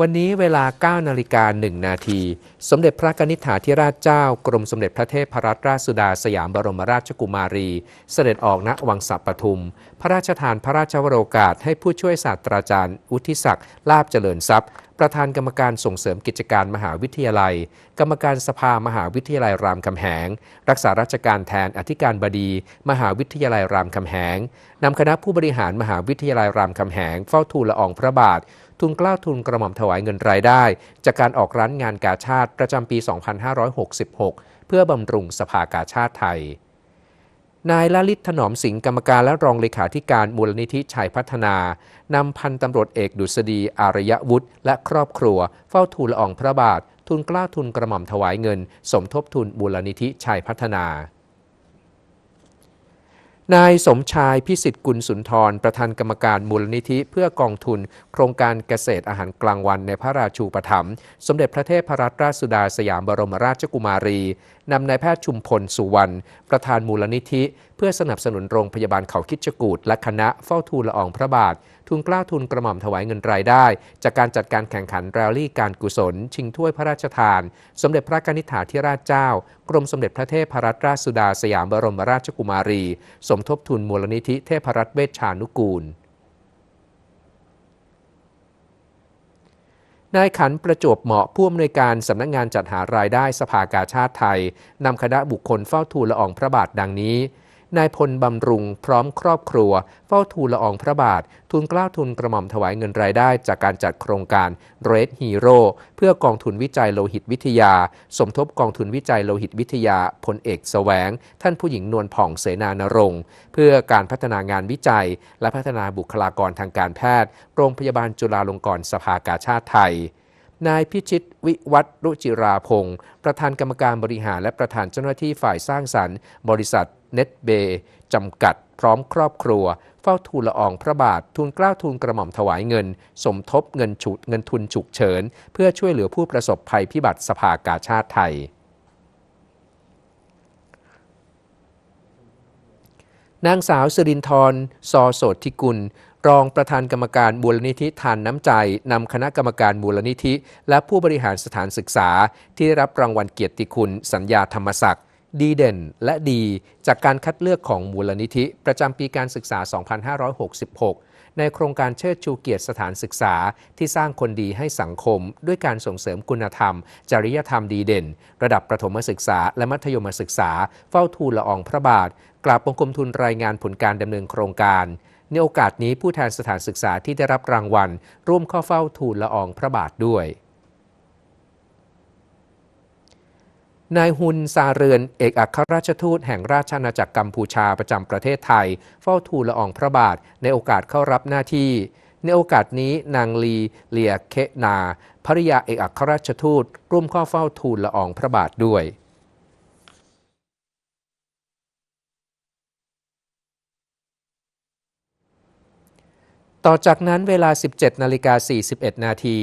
วันนี้เวลา 9 นาฬิกา 1 นาที สมเด็จพระกนิษฐาธิราชเจ้า กรมสมเด็จพระเทพรัตนราชสุดาสยามบรมราชกุมารี เสด็จออกณวังสัปทุม พระราชทานพระราชวโรกาส ให้ผู้ช่วยศาสตราจารย์ อุทิศักดิ์ลาบเจริญทรัพย์ ประธานกรรมการส่งเสริมกิจการมหาวิทยาลัย กรรมการสภามหาวิทยาลัยรามคำแหง รักษาราชการแทนอธิการบดี มหาวิทยาลัยรามคำแหงนำคณะผู้บริหารมหาวิทยาลัยรามคำแหงเฝ้าทูลละอองพระบาท ทุนกล้าทุนกระหม่อมถวายเงินรายได้ จากการออกร้านงานกาชาติประจำปี 2566 เพื่อบำรุงสภากาชาติไทย นายละลิตถนอมสิงห์กรรมการและรองเลขาธิการมูลนิธิชัยพัฒนานำพันตำรวจเอกดุษฎีอารยวุฒิและครอบครัว เฝ้าทูลละอองพระบาท ทุนกล้าทุนกระหม่อมถวายเงิน สมทบทุนมูลนิธิชัยพัฒนา นายสมชายพิสิทธิ์กุลสุนทร ประธานกรรมการมูลนิธิ เพื่อกองทุน โครงการเกษตรอาหารกลางวันในพระราชูปถัมภ์สมเด็จพระเทพรัตนราชสุดาสยามบรมราชกุมารี นำนายแพทย์ชุมพลสุวรรณประธานมูลนิธิ เพื่อสนับสนุนโรงพยาบาลเขาคิดจกูดและคณะเฝ้าทูลละอองพระบาท ทุนกล้าทุนกระหม่อมถวายเงินรายได้ จากการจัดการแข่งขันแรลลี่การกุศล ชิงถ้วยพระราชทาน สมเด็จพระกนิษฐาธิราชเจ้า กรมสมเด็จพระเทพรัตนราชสุดาสยามบรมราชกุมารี สมทบทุนมูลนิธิเทพรัตน์เวชชานุกูล นายขันประจวบเหมาะผู้อำนวยการสำนักงงานจัดหารายได้สภากาชาติไทยนำคณะบุคคลเฝ้าทูลละอองพระบาทดังนี้ นายพลบำรุงพร้อมครอบครัว เฝ้าทูลละอองพระบาท ทุนกล้าทุนกระหม่อมถวายเงินรายได้จากการจัดโครงการ Red Hero เพื่อกองทุนวิจัยโลหิตวิทยา สมทบกองทุนวิจัยโลหิตวิทยาพลเอกแสวง ท่านผู้หญิงนวลผ่องเสนานรงค์ เพื่อการพัฒนางานวิจัย และพัฒนาบุคลากรทางการแพทย์ โรงพยาบาลจุฬาลงกรณ์สภากาชาติไทยนายพิชิตวิวัฒน์รุจิราพงศ์ประธานกรรมการบริหารและประธานเจ้าหน้าที่ฝ่ายสร้างสรรค์ บริษัท เน็ตเบย์จำกัด พร้อมครอบครัว เฝ้าทูลละอองพระบาททุนเกล้าทุนกระหม่อมถวายเงิน สมทบเงินฉุดเงินทุนฉุกเฉิน เพื่อช่วยเหลือผู้ประสบภัยพิบัติสภากาชาติไทยนางสาวสิรินทร์ซอโสธิกุล รองประธานกรรมการมูลนิธิทานน้ำใจนำคณะกรรมการมูลนิธิ และผู้บริหารสถานศึกษา ที่ได้รับรางวัลเกียรติคุณ สัญญาธรรมศักดิ์ ดีเด่นและดีจากการคัดเลือกของมูลนิธิ ประจำปีการศึกษา 2566 ในโครงการเชิดชูเกียรติสถานศึกษาที่สร้างคนดีให้สังคม ด้วยการส่งเสริมคุณธรรม จริยธรรมดีเด่น ระดับประถมศึกษาและมัธยมศึกษา เฝ้าทูลละอองพระบาท กราบบังคมทุนรายงานผลการดำเนินโครงการในโอกาสนี้ผู้แทนสถานศึกษาที่ได้รับรางวัล ร่วมเข้าเฝ้าทูลละอองพระบาทด้วย นายฮุนซาเรือนเอกอัครราชทูตแห่งราชอาณาจักรกัมพูชาประจำประเทศไทย เฝ้าทูลละอองพระบาทในโอกาสเข้ารับหน้าที่ ในโอกาสนี้นางลีเลียเคนาภริยาเอกอัครราชทูตร่วมเข้าเฝ้าทูลละอองพระบาทด้วย ต่อจากนั้นเวลา 17 นาฬิกา 41 นาที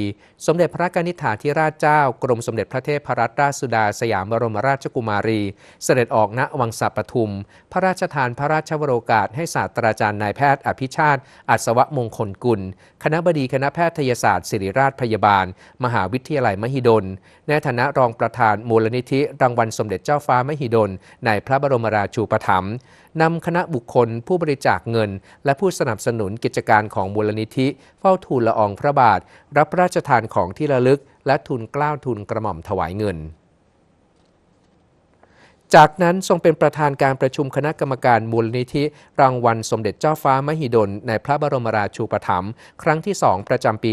สมเด็จพระกนิษฐาธิราชเจ้า กรมสมเด็จพระเทพรัตนราชสุดาสยามบรมราชกุมารี เสด็จออกณวังสัปทุม พระราชทานพระราชวโรกาสให้ศาสตราจารย์นายแพทย์อภิชาติ อัศวมงคลกุล คณะบดีคณะแพทยศาสตร์ศิริราชพยาบาล มหาวิทยาลัยมหิดล ในฐานะรองประธานมูลนิธิรางวัลสมเด็จเจ้าฟ้ามหิดล ในพระบรมราชูปถัมภ์ นำคณะบุคคล ผู้บริจาคเงิน และผู้สนับสนุนกิจการของมูลนิธิ เฝ้าทูลละอองพระบาท รับพระราชทานของที่ระลึก และทุนกล้าวทุนกระหม่อมถวายเงินจากนั้นทรงเป็นประธานการประชุมคณะกรรมการมูลนิธิ รางวัลสมเด็จเจ้าฟ้ามหิดล ในพระบรมราชูปถัมภ์ครั้งที่ 2 ประจำปี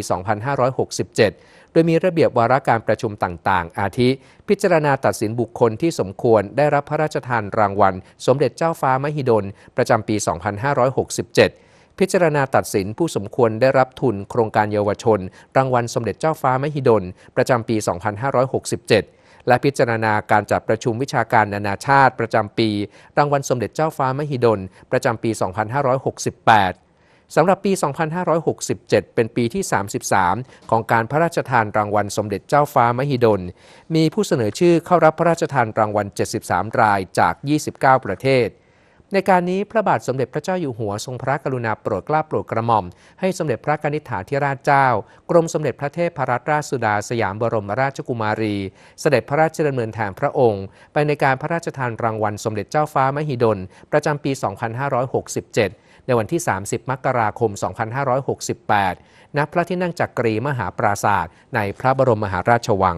2567 โดยมีระเบียบวาระการประชุมต่างๆ อาทิ พิจารณาตัดสินบุคคลที่สมควรได้รับพระราชทานรางวัล สมเด็จเจ้าฟ้ามหิดล ประจำปี 2567พิจารณาตัดสินผู้สมควรได้รับทุนโครงการเยาวชน รางวัลสมเด็จเจ้าฟ้ามหิดล ประจำปี 2567 และพิจารณาการจัดประชุมวิชาการนานาชาติ ประจำปี รางวัลสมเด็จเจ้าฟ้ามหิดล ประจำปี 2568 สำหรับปี 2567 เป็นปีที่ 33 ของการพระราชทานรางวัลสมเด็จเจ้าฟ้ามหิดล มีผู้เสนอชื่อเข้ารับพระราชทานรางวัล 73 รายจาก 29 ประเทศ ในการนี้พระบาทสมเด็จพระเจ้าอยู่หัวทรงพระกรุณาโปรดเกล้าโปรดกระหม่อม ให้สมเด็จพระกนิษฐาธิราชเจ้า กรมสมเด็จพระเทพรัตนราชสุดาสยามบรมราชกุมารี เสด็จพระราชดำเนินแทนพระองค์ ไปในการพระราชทานรางวัลสมเด็จเจ้าฟ้ามหิดล ประจำปี 2567 ในวันที่ 30 มกราคม 2568 ณ พระที่นั่งจักรีมหาปราศาสตร์ในพระบรมมหาราชวัง